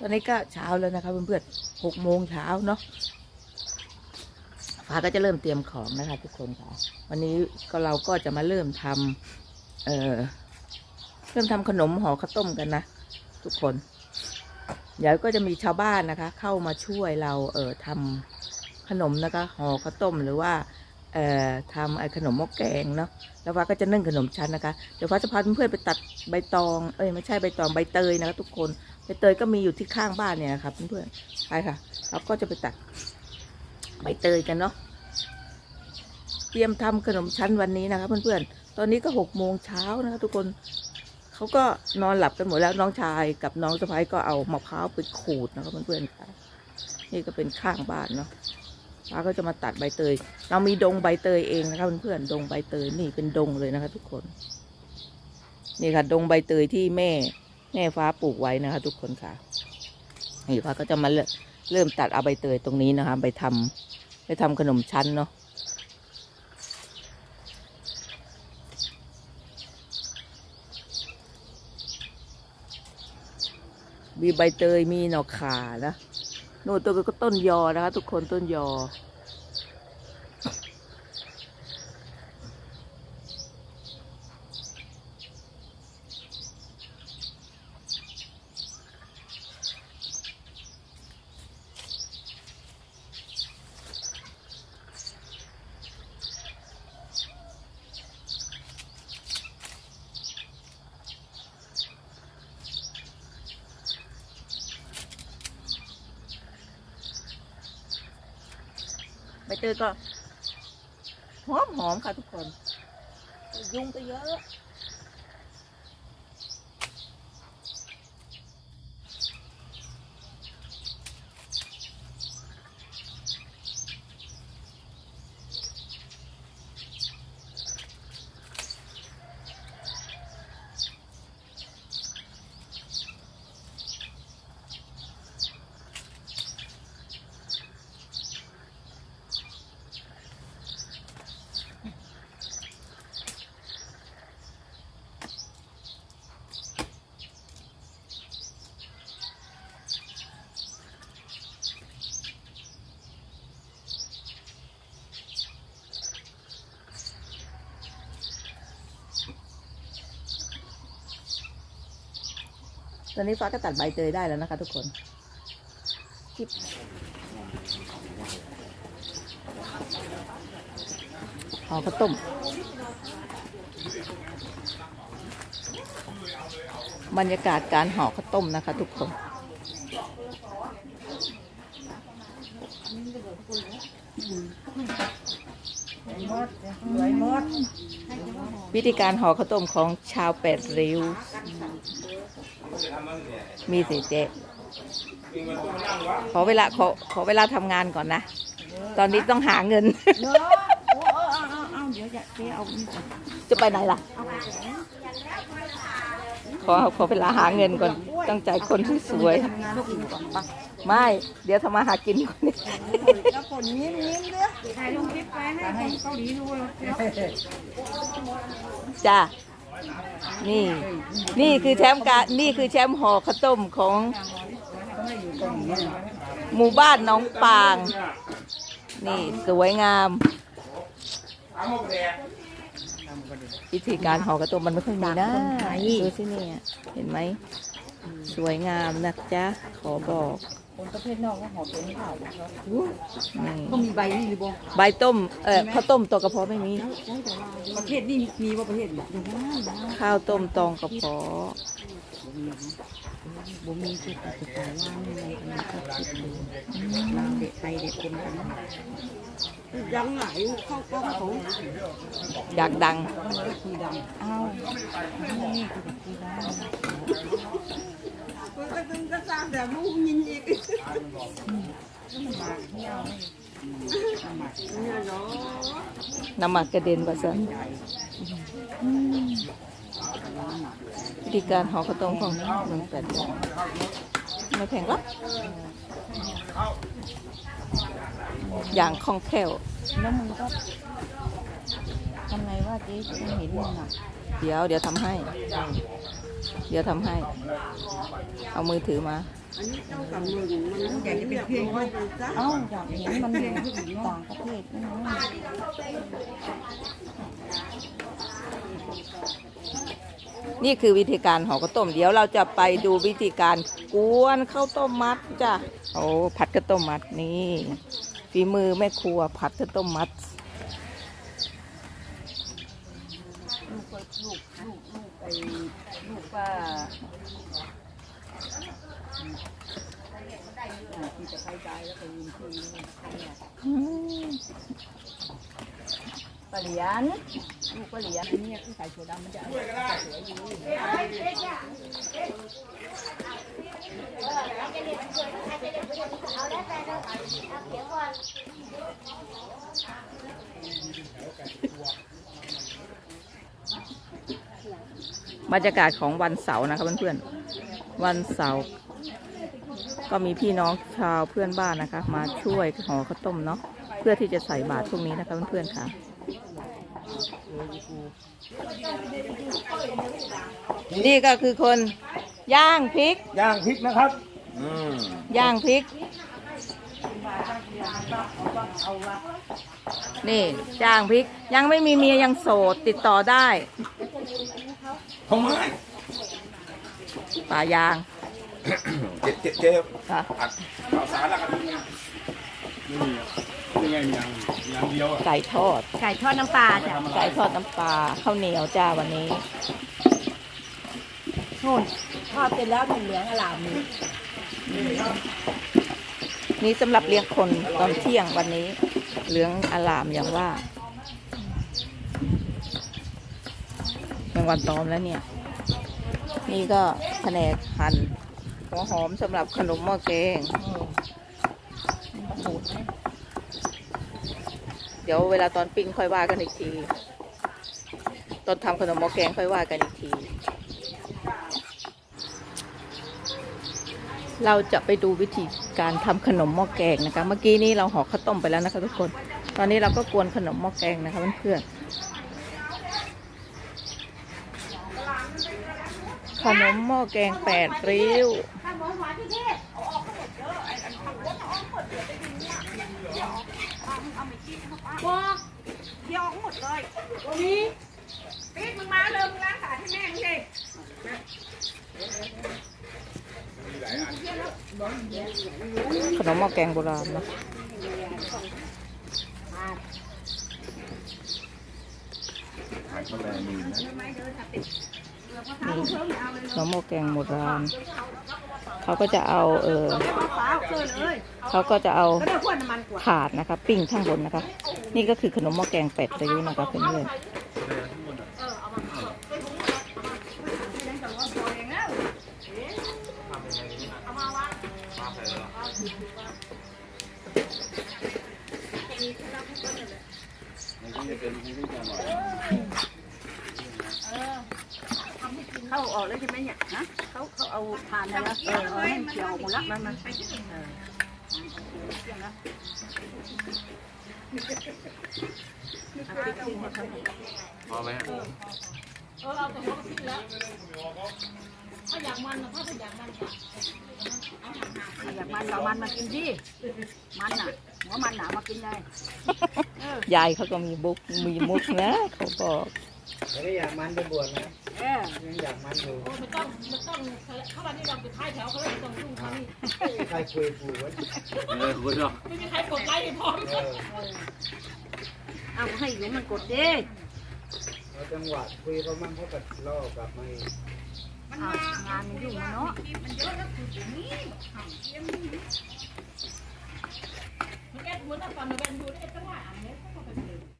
ตอนนี้ก็เช้าแล้วนะคะเพื่อนๆหกโมงเช้าเนาะฟ้าก็จะเริ่มเตรียมของนะคะ ทุกคนค่ะ วันนี้ก็เราก็จะมาเริ่มทำเอ่อเริ่มทำขนมห่อข้าวต้มกันนะทุกคนเดี๋ยวก็จะมีชาวบ้านนะคะ เข้ามาช่วยเราเอ่อทำขนมนะคะห่อข้าวต้มหรือว่าเอ่อทำไอ้ขนมหม้อแกงเนาะแล้วฟ้าก็จะนึ่งขนมชั้นนะคะ เดี๋ยวฟ้าจะพาเพื่อนๆไปตัดใบตอง เอ้ยไม่ใช่ใบตองใบเตยนะคะ ทุกคน ใบเตยก็มีอยู่ที่ข้างบ้านเนี่ยนะครับเพื่อนๆไปค่ะ เราก็จะไปตัดใบเตยกันเนาะเตรียมทำขนมชั้นวันนี้นะคะเพื่อนๆ ตอนนี้ก็หกโมงเช้านะคะทุกคนเขาก็นอนหลับกันหมดแล้วน้องชายกับน้องสะพ้ายก็เอามะพร้าวไปขูดนะคะเพื่อนๆค่ะ นี่ก็เป็นข้างบ้านเนาะป้าก็จะมาตัดใบเตย เรามีดงใบเตยเองนะคะเพื่อนๆ ดงใบเตยนี่เป็นดงเลยนะคะ ทุกคน นี่ค่ะ ดงใบเตยที่แม่ แม่ฟ้าปลูกไว้นะคะ ทุกคนค่ะนี่ฟ้าก็จะมาเริ่มเริ่มตัดเอาใบเตยตรงนี้นะคะ ไปทำไปทำขนมชั้นเนาะมีใบเตยมีหน่อขานะโน่นตัวก็ต้นยอนะคะ ทุกคนต้นยอ ใบเตยก็หอมหอมค่ะทุกคน ยุงก็เยอะ ตอนนี้ฟ้าก็ตัดใบเตยได้แล้วนะคะ ทุกคนจิบห่อข้าวต้ม บรรยากาศการห่อข้าวต้มนะคะ ทุกคน วิธีการห่อข้าวต้มของชาวแปดริ้ว มีสิเจ๊ขอเวลาขอขอเวลาทำงานก่อนนะ ตอนนี้ต้องหาเงิน เนาะโอ้เอาเอาเอาเดี๋ยวจะเจ๊เอานี่ก่อนจะไปไหนล่ะขอขอเวลาหาเงินก่อน ตั้งใจคนที่สวย ทำงานกินก่อนปะ ไม่ เดี๋ยวทำมาหากินก่อนนี่แล้วคนยิ้มยิ้มเด้อถ่ายลงคลิปไปให้คนเกาหลีดูเลยจ้านี่ นี่คือแชมป์การนี่คือแชมป์ห่อข้าวต้มของหมู่บ้านหน้องปาง นี่สวยงาม วิธีการห่อกระต้มมันไม่ค่อยมีนะดูสิเนี่ยเห็นไหม สวยงามนะจ๊ะ ขอบอก คนประเภทนอกก็หอมเป็นข้าวนี่ก็มีใบนี่หรือบ่ใบต้มเอ่อข้าวต้มตอกกระเพาะไม่มี ประเภทนี่มีว่าประเภทบ่ดูว่าข้าวต้มตองกระเพาะบ่มีคือแต่สายว่างในอันนี้ก็คิดดูลาวเด็กไทยเด็กคนกันยังไหนเข้ากล้องของอยากดังคือดังอ้าวนี่คือคือดัง มันก็ต้องก็สร้างแต่ลูกยินอีกเนี่ยเนาะน้ำหมักกระเด็นบะสันวิธีการห่อข้าวต้มของหนึ่งแปดบาทไม่แพงหรอกอย่างคล่องแคล่วแล้วมึงก็ทำไงว่าเจ๊จะไม่เห็นมึงอะ เดี๋ยวเดี๋ยวทำให้ เดี๋ยวทำให้ เอามือถือมา อันนี้เจ้ากับมึงมันอยากจะเป็นเพียงว่าจ้าเอ้าอยากเห็นมันอยู่ต่างประเทศนี่นะนี่คือวิธีการห่อข้าวต้ม เดี๋ยวเราจะไปดูวิธีการกวนข้าวต้มมัดจ้ะโอ้ผัดข้าวต้มมัดนี่ฝีมือแม่ครัวผัดข้าวต้มมัดลูกก็ลูกลูกลูกไปาอ่าที่จะไปตายแล้วไปยินที่นี่ใครอะอืมปลาเหรียญลูกปลาเหรียญอันนี้คือใส่ถั่วดำมันจะสวยอยู่ บรรยากาศของวันเสาร์นะคะเพื่อนๆวันเสาร์ก็มีพี่น้องชาวเพื่อนบ้านนะคะ มาช่วยห่อข้าวต้มเนาะเพื่อที่จะใส่บาตรพรุ่งนี้นะคะเพื่อนๆค่ะนี่ก็คือคนย่างพริก ย่างพริกนะครับอืมย่างพริก นี่ย่างพริกยังไม่มีเมียยังโสดติดต่อได้ ทำไมป่ายางเจ๊เจ๊เจ๊ค่ะผัดข้าวสารแล้วกันนี่ยังไงมีอย่างอย่างเดียวอะไก่ทอด ไก่ทอดน้ำปลาจ้ะไก่ทอดน้ำปลาข้าวเหนียวจ้าวันนี้นู่นทอดเสร็จแล้วถึงเหลืองอลามนี่นี่สำหรับเลี้ยงคนตอนเที่ยงวันนี้ เหลืองอลามอย่างว่าแม งวันตอมแล้วเนี่ย นี่ก็แผนกหั่นหัวหอมสำหรับขนมหม้อแกง เดี๋ยวเวลาตอนปิ้งค่อยว่ากันอีกที ตอนทำขนมหม้อแกงค่อยว่ากันอีกที เราจะไปดูวิธีการทำขนมหม้อแกงนะคะ เมื่อกี้นี้เราห่อข้าวต้มไปแล้วนะคะทุกคน ตอนนี้เราก็กวนขนมหม้อแกงนะคะเพื่อนๆ นมหม้อแกงแปดริ้วบอกยองหมดเลยนี่ปี๊ดมึงมาเลยมึงล้างขาที่แม่มึงดิขนมหม้อแกงโบราณนะนี่ขน มหม้อแกงโบราณเขาก็จะเอาเออฟ้าเกินเลยเขาก็จะเอาก็ได้ขวดน้ำมันกว่าถาดนะคะ ปิ้งข้างบนนะคะ นี่ก็คือขนมหม้อแกงเป็ดริ้วนะคะเพื่อนๆ เข้าออกแล้วใช่ไหมเนี่ยนะเขาเขาเอาทานแล้วเออเอาให้มันเขียวหมดละมันมันเออพอไหมอยากมันเรามันมากินดิมันน่ะหัวมันหนามากินเลยยายเขาก็มีบุกมีมุกนะเขาบอกไม่ได้อยากมันไปบวชนะ เออยังอยากมันอยู่ไม่ต้องไม่ต้องเข้ามาที่เราสุดท้ายแถวเขาเลยต้องรุ่งเขาใครคุยผูไว้เออคุณเนาะเอาให้หนูมันกดดิเอาจังหวะคุยเขามั่งเขาก็ล่อกลับมาเองเอางานมันยุ่งอะเนาะเ